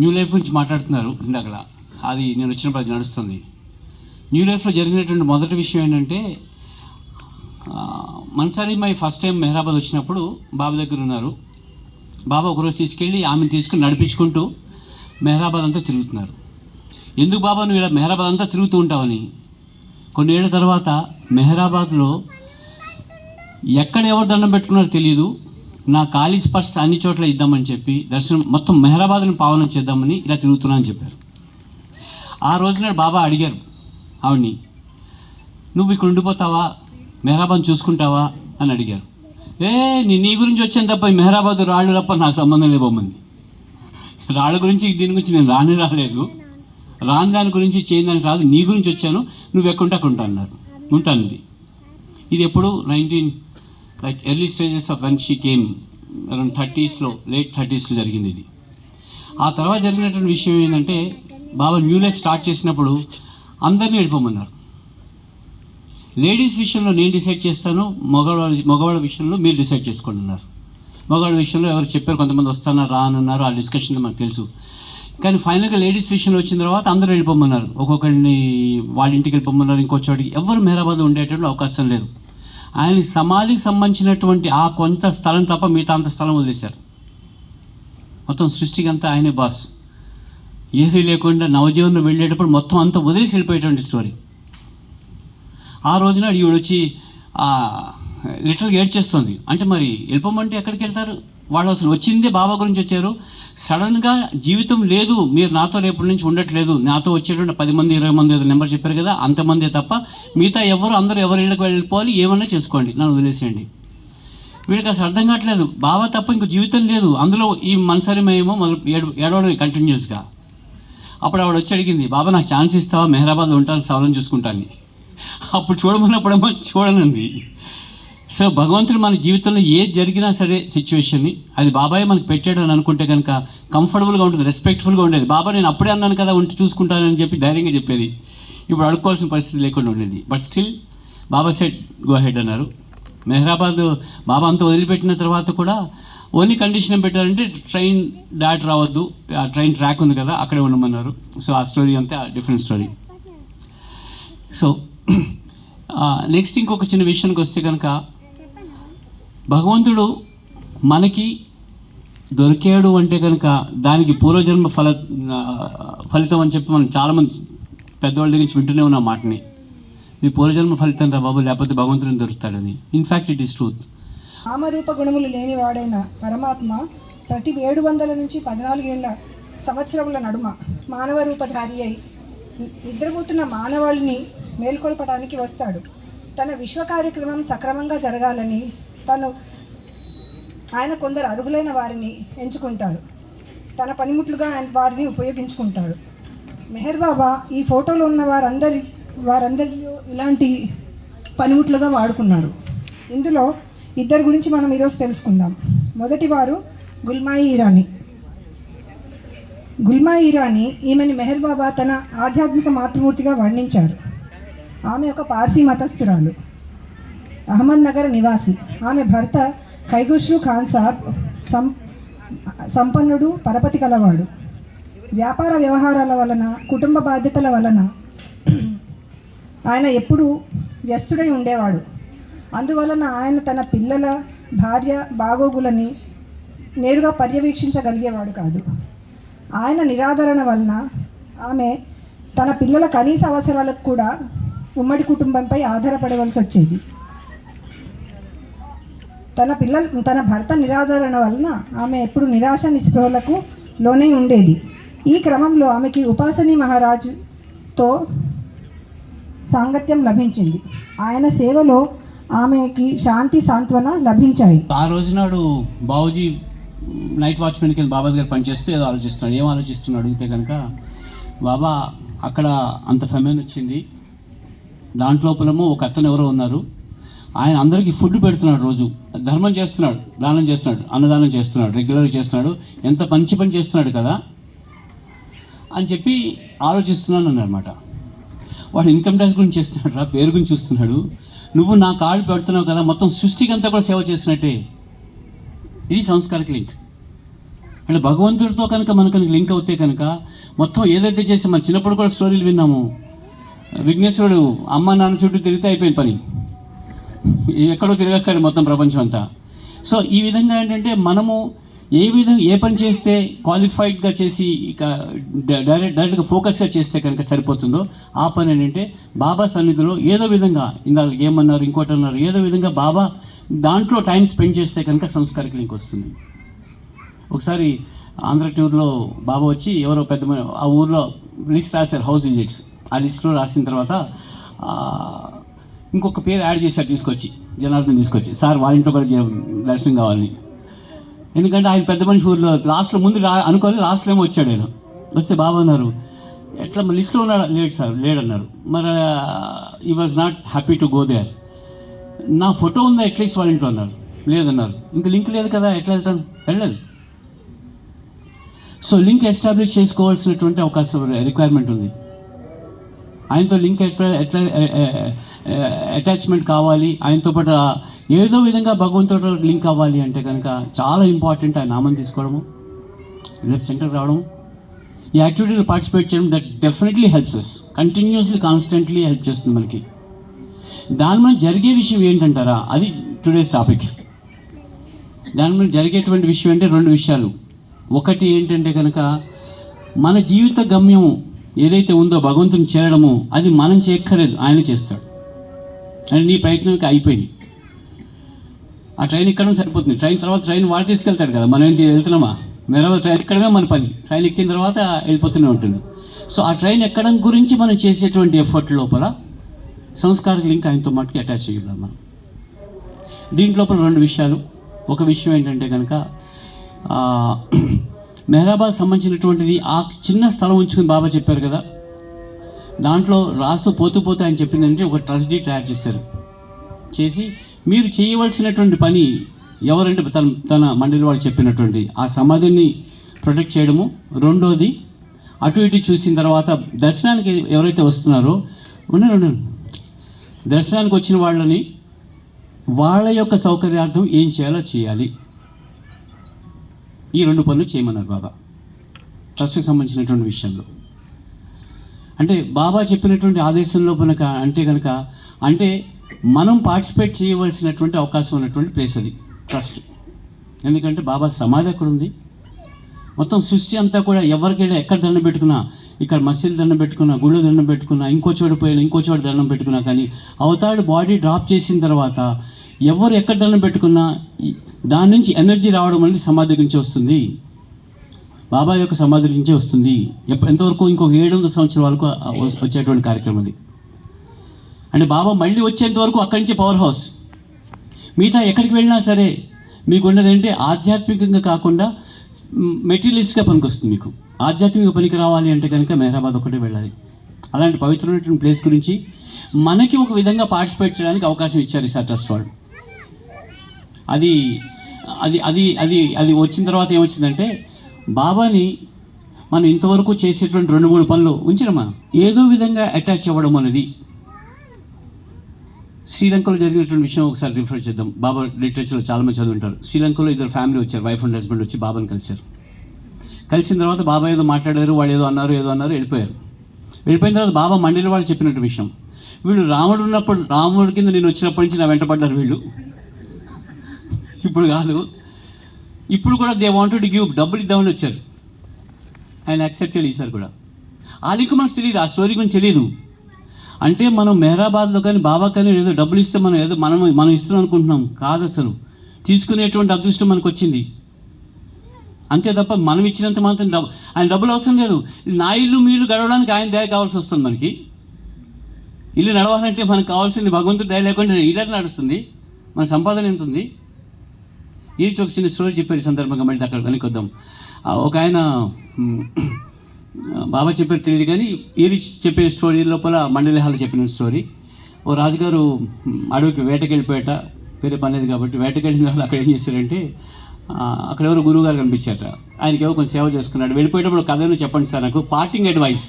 New life గురించి మాట్లాడుతున్నారు ఇందాక అది నేను వచ్చినప్పుడు అది నడుస్తుంది. న్యూ లైఫ్లో జరిగినటువంటి మొదటి విషయం ఏంటంటే Mansari my first time Meherabad వచ్చినప్పుడు బాబు దగ్గర ఉన్నారు. బాబా ఒకరోజు తీసుకెళ్ళి ఆమెను తీసుకుని నడిపించుకుంటూ మెహరాబాద్ అంతా తిరుగుతున్నారు. ఎందుకు బాబా నువ్వు ఇలా మెహరాబాద్ అంతా తిరుగుతూ ఉంటావని? కొన్ని ఏళ్ళ తర్వాత మెహరాబాద్లో ఎక్కడ ఎవరు దండం పెట్టుకున్నారో తెలియదు నా ఖాళీ స్పర్శ అన్ని చోట్ల ఇద్దామని చెప్పి దర్శనం మొత్తం మెహరాబాద్ని పావనం చేద్దామని ఇలా తిరుగుతున్నానని చెప్పారు. ఆ రోజున బాబా అడిగారు ఆవిడ్ని నువ్వు ఇక్కడ ఉండిపోతావా? మెహరాబాద్ చూసుకుంటావా? అని అడిగారు. ఏ నీ నీ గురించి వచ్చాను తప్ప ఈ మెహరాబాద్ రాళ్ళు తప్ప నాకు సంబంధం లేబోమంది రాళ్ళ గురించి దీని గురించి నేను రాని రాలేదు. రాని దాని గురించి చేయని దానికి రాదు. నీ గురించి వచ్చాను. నువ్వు ఎక్కుంటే అక్కడ ఉంటా అన్నారు. ఉంటాను ఇది ఇది ఎప్పుడు? Nineteen like early stages of when she came around థర్టీస్లో late థర్టీస్లో జరిగింది ఇది. ఆ తర్వాత జరిగినటువంటి విషయం ఏంటంటే బాబా న్యూ లైఫ్ స్టార్ట్ చేసినప్పుడు అందరినీ వెళ్ళిపోమన్నారు. లేడీస్ విషయంలో నేను డిసైడ్ చేస్తాను మగవాళ్ళ మగవాళ్ళ విషయంలో మీరు డిసైడ్ చేసుకోండి అన్నారు. మగవాళ్ళ విషయంలో ఎవరు చెప్పారు కొంతమంది వస్తానా రా అన్నారు ఆ డిస్కషన్ మాకు తెలుసు. కానీ ఫైనల్గా లేడీస్ విషయంలో వచ్చిన తర్వాత అందరూ వెళ్ళిపోమన్నారు. ఒక్కొక్కరిని వాళ్ళ ఇంటికి వెళ్ళిపోమన్నారు ఇంకో చోటికి. ఎవరు మెహరాబాద్ ఉండేటటువంటి అవకాశం లేదు. ఆయన సమాధికి సంబంధించినటువంటి ఆ కొంత స్థలం తప్ప మిగతా అంత స్థలం వదిలేశారు. మొత్తం సృష్టికి అంతా ఆయనే బాస్. ఏది లేకుండా నవజీవనం వెళ్ళేటప్పుడు మొత్తం అంతా వదిలేసి వెళ్ళిపోయేటువంటి స్టోరీ ఆ రోజున ఈవిడొచ్చి లిటరల్గా ఏడ్చేస్తుంది అంటే మరి వెళ్ళిపోమంటే ఎక్కడికి వెళ్తారు? వాళ్ళు అసలు వచ్చిందే బాబా గురించి వచ్చారు. సడన్గా జీవితం లేదు మీరు నాతో రేపటి నుంచి ఉండట్లేదు. నాతో వచ్చేటువంటి పది మంది ఇరవై మంది ఏదో నెంబర్ చెప్పారు కదా అంతమందే తప్ప మిగతా ఎవరు అందరూ ఎవరి ఇళ్ళకి వెళ్ళిపోవాలి ఏమన్నా చేసుకోండి. నన్ను వదిలేసేయండి. వీడికి అసలు అర్థం కావట్లేదు. బాబా తప్ప ఇంకో జీవితం లేదు. అందులో ఈ మనసరిమేమో మొదలు ఏడు ఏడవడం కంటిన్యూస్గా. అప్పుడు ఆవిడ వచ్చి అడిగింది బాబా నాకు ఛాన్స్ ఇస్తావా? మెహరాబాద్లో ఉంటాను సవరం చూసుకుంటాను అప్పుడు చూడమన్నప్పుడేమో చూడనంది. సో భగవంతుడు మన జీవితంలో ఏది జరిగినా సరే సిచ్యువేషన్ని అది బాబాయ్ మనకు పెట్టాడు అని అనుకుంటే కనుక కంఫర్టబుల్గా ఉంటుంది రెస్పెక్ట్ఫుల్గా ఉండేది. బాబా నేను అప్పుడే అన్నాను కదా ఉండి చూసుకుంటానని చెప్పి ధైర్యంగా చెప్పేది. ఇప్పుడు అడుక్కోవాల్సిన పరిస్థితి లేకుండా ఉండేది. But still Baba said go ahead అన్నారు. మెహరాబాద్ బాబా అంతా వదిలిపెట్టిన తర్వాత కూడా ఓన్లీ కండిషన్ పెట్టారంటే ట్రైన్ డాట్ రావద్దు ఆ ట్రైన్ ట్రాక్ ఉంది కదా అక్కడే ఉండమన్నారు. సో ఆ స్టోరీ అంతా డిఫరెంట్ స్టోరీ సో నెక్స్ట్ ఇంకొక చిన్న విషయానికి వస్తే కనుక భగవంతుడు మనకి దొరికాడు అంటే కనుక దానికి పూర్వజన్మ ఫల ఫలితం అని చెప్పి మనం చాలామంది పెద్దవాళ్ళ దగ్గర నుంచి వింటూనే ఉన్నాం మాటని. మీ పూర్వజన్మ ఫలితం రా బాబు లేకపోతే భగవంతుడిని దొరుకుతాడని. In fact it is truth నామరూప గుణములు లేనివాడైన పరమాత్మ ప్రతి ఏడు వందల నుంచి పద్నాలుగేళ్ళ సంవత్సరముల నడుమ మానవ రూపధారి అయి నిద్రపోతున్న మానవాళిని మేల్కొల్పడానికి వస్తాడు. తన విశ్వ కార్యక్రమం సక్రమంగా జరగాలని తను ఆయన కొందరు అర్హులైన వారిని ఎంచుకుంటాడు. తన పనిముట్లుగా ఆయన వారిని ఉపయోగించుకుంటాడు. మెహర్ బాబా ఈ ఫోటోలో ఉన్న వారందరి వారందరిలో ఇలాంటి పనిముట్లుగా వాడుకున్నారు. ఇందులో ఇద్దరి గురించి మనం ఈరోజు తెలుసుకుందాం. మొదటి వారు గుల్మాయి ఇరానీ. గుల్మాయి ఇరానీ ఈమెని మెహర్ బాబా తన ఆధ్యాత్మిక మాతృమూర్తిగా వర్ణించారు. ఆమె ఒక పార్సీ మతస్థురాలు. అహ్మద్ నగర్ నివాసి. ఆమె భర్త ఖైగుష్రు ఖాన్ సాబ్ సం సంపన్నుడు పరపతి కలవాడు. వ్యాపార వ్యవహారాల వలన కుటుంబ బాధ్యతల వలన ఆయన ఎప్పుడూ వ్యస్తుడై ఉండేవాడు. అందువలన ఆయన తన పిల్లల భార్య బాగోగులని నేరుగా పర్యవేక్షించగలిగేవాడు కాదు. ఆయన నిరాదరణ వలన ఆమె తన పిల్లల కనీస అవసరాలకు కూడా ఉమ్మడి కుటుంబంపై ఆధారపడవలసి వచ్చేది తన పిల్లల తన భర్త నిరాదరణ వలన ఆమె ఎప్పుడు నిరాశ నిస్పృహలకు లోనే ఉండేది. ఈ క్రమంలో ఆమెకి ఉపాసని మహారాజుతో సాంగత్యం లభించింది. ఆయన సేవలో ఆమెకి శాంతి సాంత్వన లభించాయి. ఆ రోజు నాడు బాబుజీ నైట్ వాచ్మెన్కి వెళ్ళి బాబా దగ్గర పనిచేస్తూ ఏదో ఆలోచిస్తున్నాడు. ఏం ఆలోచిస్తున్నాడు అడిగితే కనుక బాబా అక్కడ అంత ఫెమెన్ వచ్చింది. దాంట్లోపలము ఒక అతను ఎవరో ఉన్నారు. ఆయన అందరికీ ఫుడ్ పెడుతున్నాడు రోజు. ధర్మం చేస్తున్నాడు దానం చేస్తున్నాడు అన్నదానం చేస్తున్నాడు రెగ్యులర్గా చేస్తున్నాడు. ఎంత మంచి పని చేస్తున్నాడు కదా? అని చెప్పి ఆలోచిస్తున్నాను అన్నమాట వాడు ఇన్కమ్ ట్యాక్స్ గురించి చేస్తున్నాడు రా పేరు గురించి చూస్తున్నాడు. నువ్వు నా కాళ్ళు పెడుతున్నావు కదా మొత్తం సృష్టికి అంతా కూడా సేవ చేసినట్టే. ఇది సంస్కారక లింక్. అంటే భగవంతుడితో కనుక మనకు లింక్ అవుతే కనుక మొత్తం ఏదైతే చేస్తే మన చిన్నప్పుడు కూడా స్టోరీలు విన్నాము. విఘ్నేశ్వరుడు అమ్మ నాన్న చుట్టూ తిరిగితే అయిపోయిన పని. ఎక్కడో తిరగక్కర్లేదు మొత్తం ప్రపంచం అంతా సో ఈ విధంగా ఏంటంటే మనము ఏ విధంగా ఏ పని చేస్తే క్వాలిఫైడ్గా చేసి ఇక డైరెక్ట్ డైరెక్ట్గా ఫోకస్గా చేస్తే కనుక సరిపోతుందో ఆ పని ఏంటంటే బాబా సన్నిధిలో ఏదో విధంగా ఇందాక ఏమన్నారు ఇంకోటి అన్నారు ఏదో విధంగా బాబా దాంట్లో టైం స్పెండ్ చేస్తే కనుక సంస్కారికి లింక్ వస్తుంది. ఒకసారి ఆంధ్ర టూర్లో బాబా వచ్చి ఎవరో పెద్ద ఆ ఊర్లో లిస్ట్ రాశారు హౌస్ విజిట్స్ ఆ లిస్ట్లో రాసిన తర్వాత ఇంకొక పేరు యాడ్ చేశారు తీసుకొచ్చి. జనార్దన్ తీసుకొచ్చి. సార్ వాళ్ళ ఇంట్లో కూడా దర్శనం కావాలి. ఎందుకంటే ఆయన పెద్ద మనిషి ఊర్లో లాస్ట్లో ముందు రా అనుకోని లాస్ట్లో ఏమో వచ్చాడు నేను వస్తే బాబా అన్నారు. ఎట్లా లిస్ట్లో ఉన్నాడు? లేడు సార్ లేడన్నారు మరి ఈ was not happy to go there నా ఫోటో ఉందా? అట్లీస్ట్ వాళ్ళ ఇంట్లో అన్నారు. లేదన్నారు. ఇంకా లింక్ లేదు కదా ఎట్లా వెళ్తాను వెళ్ళలేదు. సో లింక్ ఎస్టాబ్లిష్ చేసుకోవాల్సినటువంటి అవకాశం రిక్వైర్మెంట్ ఉంది. ఆయనతో లింక్ ఎట్లా ఎట్లా అటాచ్మెంట్ కావాలి ఆయనతో పాటు ఏదో విధంగా భగవంతుడితో లింక్ అవ్వాలి అంటే కనుక చాలా ఇంపార్టెంట్ ఆయన నామం తీసుకోవడము రేపు సెంటర్ రావడం ఈ యాక్టివిటీలో పార్టిసిపేట్ చేయడం that definitely helps us continuously constantly help చేస్తుంది మనకి. దాని మీద జరిగే విషయం ఏంటంటారా? అది టుడేస్ టాపిక్. దాని మీద జరిగేటువంటి విషయం అంటే రెండు విషయాలు. ఒకటి ఏంటంటే కనుక మన జీవిత గమ్యం ఏదైతే ఉందో భగవంతుని చేరడము అది మనం చేయక్కర్లేదు ఆయన చేస్తాడు. అని నీ ప్రయత్నానికి అయిపోయింది. ఆ ట్రైన్ ఎక్కడం సరిపోతుంది. ట్రైన్ తర్వాత ట్రైన్ వాడు తీసుకెళ్తాడు కదా మనం ఏంటి వెళ్తున్నామా? మెరవ ట్రైన్ ఎక్కడమే మన పని. ట్రైన్ ఎక్కిన తర్వాత వెళ్ళిపోతూనే ఉంటుంది. సో ఆ ట్రైన్ ఎక్కడం గురించి మనం చేసేటువంటి ఎఫర్ట్ లోపల సంస్కార లింక్ ఆయనతో మటుకు అటాచ్ చేయగలం మనం. దీంట్లోపల రెండు విషయాలు. ఒక విషయం ఏంటంటే కనుక మెహరాబాద్ సంబంధించినటువంటిది ఆ చిన్న స్థలం ఉంచుకుని బాబా చెప్పారు కదా. దాంట్లో రాస్తూ పోతూ పోతూ ఆయన చెప్పిందంటే ఒక ట్రస్ట్ డీ తయారు చేశారు. చేసి మీరు చేయవలసినటువంటి పని ఎవరంటే తన తన మండలి వాళ్ళు చెప్పినటువంటి ఆ సమాధిని ప్రొటెక్ట్ చేయడము. రెండోది అటు ఇటు చూసిన తర్వాత దర్శనానికి ఎవరైతే వస్తున్నారో ఉన్నారు. దర్శనానికి వచ్చిన వాళ్ళని వాళ్ళ యొక్క సౌకర్యార్థం ఏం చేయాలో చేయాలి. ఈ రెండు పనులు చేయమన్నారు బాబా. ట్రస్ట్కి సంబంధించినటువంటి విషయంలో. అంటే బాబా చెప్పినటువంటి ఆదేశంలో కనుక అంటే కనుక అంటే మనం పార్టిసిపేట్ చేయవలసినటువంటి అవకాశం ఉన్నటువంటి ప్లేస్ అది ట్రస్ట్ ఎందుకంటే బాబా సమాధి అక్కడ ఉంది. మొత్తం సృష్టి అంతా కూడా ఎవరికైనా ఎక్కడ దండం పెట్టుకున్నా ఇక్కడ మసీదు దండం పెట్టుకున్నా గుళ్ళు దండం పెట్టుకున్నా ఇంకో చోటు పోయినా ఇంకో చోటు దండం పెట్టుకున్నా కానీ అవతాడు బాడీ డ్రాప్ చేసిన తర్వాత ఎవరు ఎక్కడ దండం పెట్టుకున్నా దాని నుంచి ఎనర్జీ రావడం అనేది సమాధి నుంచి వస్తుంది. బాబా యొక్క సమాధి నుంచే వస్తుంది. ఎంతవరకు ఇంకొక ఏడు వందల సంవత్సరాల వరకు వచ్చేటువంటి కార్యక్రమం అది. అంటే బాబా మళ్ళీ వచ్చేంత వరకు అక్కడి నుంచి పవర్ హౌస్ మిగతా ఎక్కడికి వెళ్ళినా సరే మీకు ఉన్నదంటే ఆధ్యాత్మికంగా కాకుండా మెటీరియలిస్ట్గా పనికొస్తుంది మీకు. ఆధ్యాత్మిక పనికి రావాలి అంటే కనుక మెహరాబాద్ ఒకటే వెళ్ళాలి. అలాంటి పవిత్రమైనటువంటి ప్లేస్ గురించి మనకి ఒక విధంగా పార్టిసిపేట్ చేయడానికి అవకాశం ఇచ్చారు సార్ ట్రస్ట్ వాళ్ళు. అది అది అది అది అది వచ్చిన తర్వాత ఏమొచ్చిందంటే బాబాని మనం ఇంతవరకు చేసేటువంటి రెండు మూడు పనులు ఉంచినమా? ఏదో విధంగా అటాచ్ అవ్వడం అనేది. శ్రీలంకలో జరిగినటువంటి విషయం ఒకసారి రిఫర్ చేద్దాం. బాబా లిటరేచర్లో చాలామంది చదువుంటారు. శ్రీలంకలో ఇద్దరు ఫ్యామిలీ వచ్చారు. వైఫ్ అండ్ హస్బెండ్ వచ్చి బాబాని కలిశారు. కలిసిన తర్వాత బాబా ఏదో మాట్లాడారు వాళ్ళు ఏదో అన్నారు ఏదో అన్నారు వెళ్ళిపోయారు. వెళ్ళిపోయిన తర్వాత బాబా మండలి వాళ్ళు చెప్పినట్టు విషయం. వీళ్ళు రాముడు ఉన్నప్పుడు రాముడి కింద నేను వచ్చినప్పటి నుంచి నా వెంటపడ్డారు వీళ్ళు. ఇప్పుడు కాదు. ఇప్పుడు కూడా దే వాంటెడ్ గివ్ డబ్బులు ఇద్దామని వచ్చారు. ఆయన యాక్సెప్ట్ చేయాలి ఈసారి కూడా. ఆ మనకు తెలియదు ఆ స్టోరీ గురించి తెలియదు అంటే మనం మెహరాబాద్లో కానీ బాబా కానీ ఏదో డబ్బులు ఇస్తే మనం ఏదో మనం మనం ఇస్తున్నాం అనుకుంటున్నాం. కాదు అసలు. తీసుకునేటువంటి అదృష్టం మనకు వచ్చింది. అంతే తప్ప మనం ఇచ్చినంత మాత్రం డబ్బు ఆయన డబ్బులు అవసరం లేదు. నా ఇల్లు మీ ఇల్లు గడవడానికి ఆయన దయ కావాల్సి వస్తుంది మనకి. ఇల్లు నడవాలంటే మనకు కావాల్సింది భగవంతుడు దయ లేకుండా ఇల్లు నడుస్తుంది. మన సంపాదన ఎంత ఉంది? ఈ ఒక చిన్న స్టోరీ చెప్పారు ఈ సందర్భంగా మళ్ళీ అక్కడ వెనక్కి వద్దాం ఒక ఆయన బాబా చెప్పారు తెలియదు కానీ ఈరి చెప్పే స్టోరీ లోపల మండలి హాల్ చెప్పిన స్టోరీ. ఓ రాజుగారు అడవికి వేటకెళ్ళిపోయేట వేరే పని లేదు కాబట్టి వేటకెళ్ళిన వాళ్ళు అక్కడ ఏం చేశారంటే అక్కడ ఎవరు గురువు గారు కనిపించారట. ఆయనకి ఎవరు కొంచెం సేవ చేసుకున్నాడు. వెళ్ళిపోయేటప్పుడు కథను చెప్పండి సార్ నాకు పార్టింగ్ అడ్వైస్.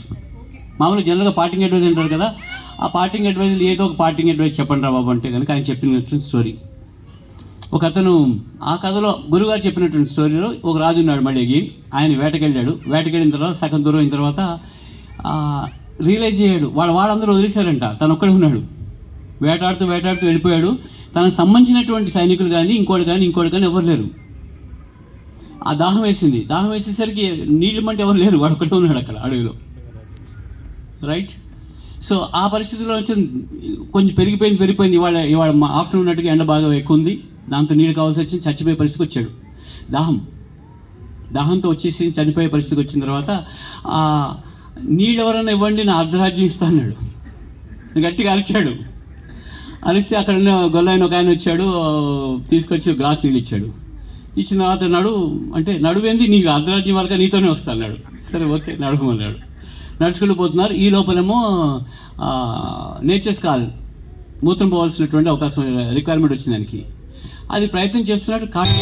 మామూలుగా జనరల్గా పార్టింగ్ అడ్వైస్ అంటారు కదా ఆ పార్టింగ్ అడ్వైస్ ఏదో ఒక పార్టింగ్ అడ్వైస్ చెప్పండి రా బాబు అంటే కనుక ఆయన చెప్పినటువంటి స్టోరీ. ఒక అతను ఆ కథలో గురుగారు చెప్పినటువంటి స్టోరీలో ఒక రాజు ఉన్నాడు మళ్ళీ ఆయన వేటకెళ్ళాడు. వేటకెళ్ళిన తర్వాత సగం దూరం అయిన తర్వాత రియలైజ్ అయ్యాడు. వాళ్ళ వాళ్ళందరూ వదిలేశారంట. తను ఒక్కడే ఉన్నాడు. వేటాడుతూ వేటాడుతూ వెళ్ళిపోయాడు. తనకు సంబంధించినటువంటి సైనికులు కానీ ఇంకోటి కానీ ఇంకోటి కానీ ఎవరు లేరు. ఆ దాహం వేసింది. దాహం వేసేసరికి నీళ్ళు మంటే ఎవరు లేరు. వాడు ఒకటే ఉన్నాడు అక్కడ అడవిలో. రైట్ సో ఆ పరిస్థితిలో వచ్చి కొంచెం పెరిగిపోయింది పెరిగిపోయింది. ఇవాళ ఇవాళ ఆఫ్టర్నూన్ అట్టుగా ఎండ బాగా ఎక్కువ ఉంది. దాంతో నీళ్ళు కావాల్సి వచ్చింది చచ్చిపోయే పరిస్థితికి వచ్చాడు. దాహం. దాహంతో వచ్చేసి చనిపోయే పరిస్థితికి వచ్చిన తర్వాత ఆ నీళ్ళు ఎవరైనా ఇవ్వండి నా అర్ధరాజ్యం ఇస్తా అన్నాడు. గట్టిగా అరిచాడు. అరిస్తే అక్కడ ఉన్న గొల్లైన ఒక ఆయన వచ్చాడు తీసుకొచ్చి గ్లాస్ నీళ్ళు ఇచ్చాడు. ఇచ్చిన తర్వాత నడు అంటే నడువేంది? నీకు అర్ధరాజ్యం వరకు నీతోనే వస్తాడు అన్నాడు. సరే ఓకే నడుమన్నాడు నడుచుకుంటూ పోతున్నారు. ఈ లోపలేమో నేచర్స్ కాల్ మూత్రం పోవాల్సినటువంటి అవకాశం రిక్వైర్మెంట్ వచ్చింది దానికి. అది ప్రయత్నం చేస్తున్నాడు. కానీ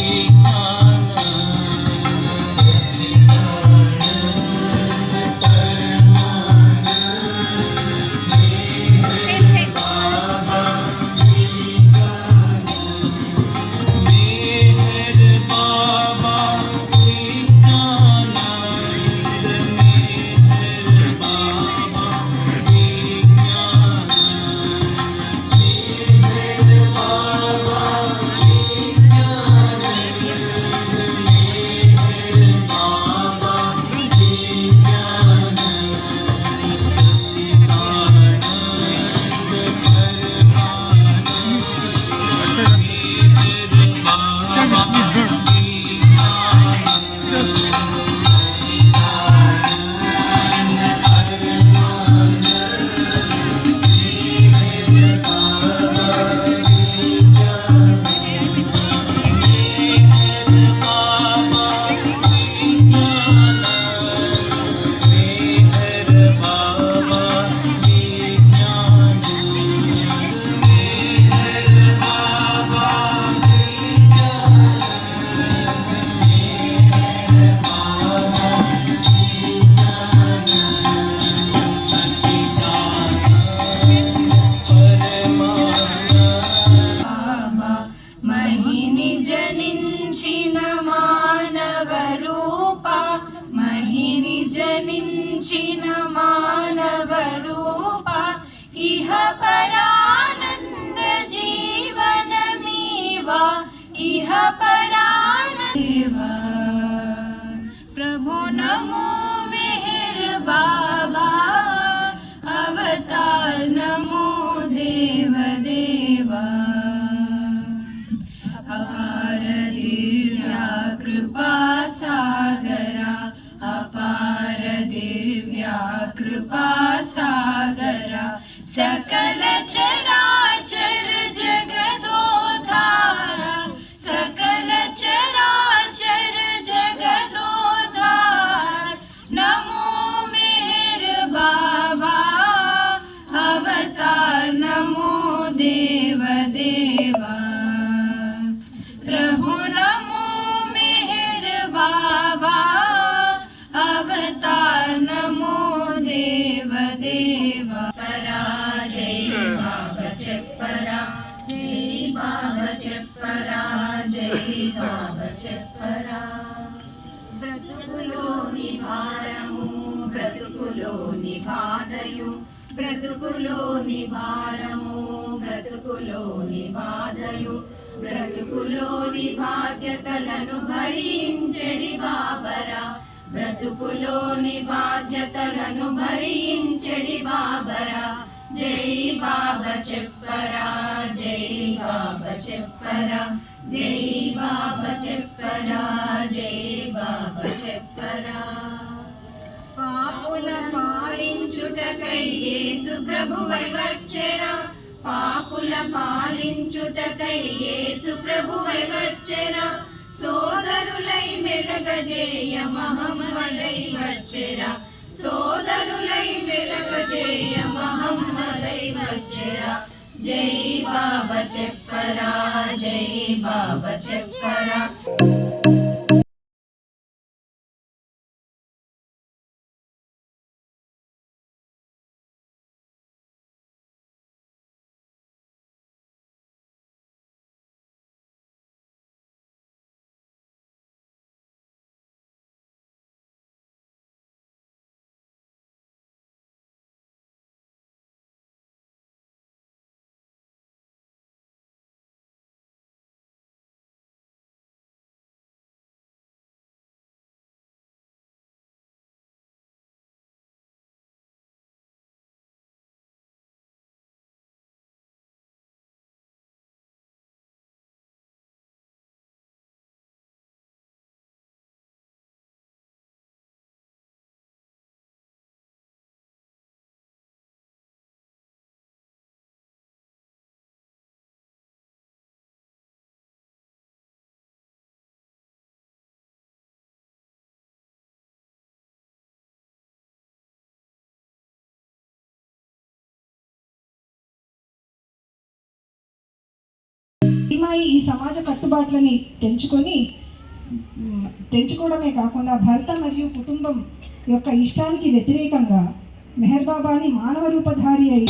బ్రతుకులోని భారము బ్రతుకులోని బాధయు బ్రతుకులోని బాధ్యతలను భరించడి బాబరా. బ్రతుకులోని బాధ్యతలను భరించడి బాబరా. జై బాబా చెప్పరా జై బాబా చెప్పరా. జై బాబా చెప్పరా జై బాబా చెప్పరా. పాపుల పాలించుటకై యేసు ప్రభువై వచ్చెరా పాపుల పాలించుటకై యేసు ప్రభువై వచ్చెరా సోదరులై మెలగజేయ మహమ్మదై వచ్చెరా సోదరులై మెలగజేయ మహమ్మదై వచ్చెరా జై బాబా చెప్పరా జై బాబా చెప్పరా. నీమాయి ఈ సమాజ కట్టుబాట్లని తెంచుకొని తెంచుకోవడమే కాకుండా భర్త మరియు కుటుంబం యొక్క ఇష్టానికి వ్యతిరేకంగా మెహర్ బాబాని మానవ రూపధారి అయి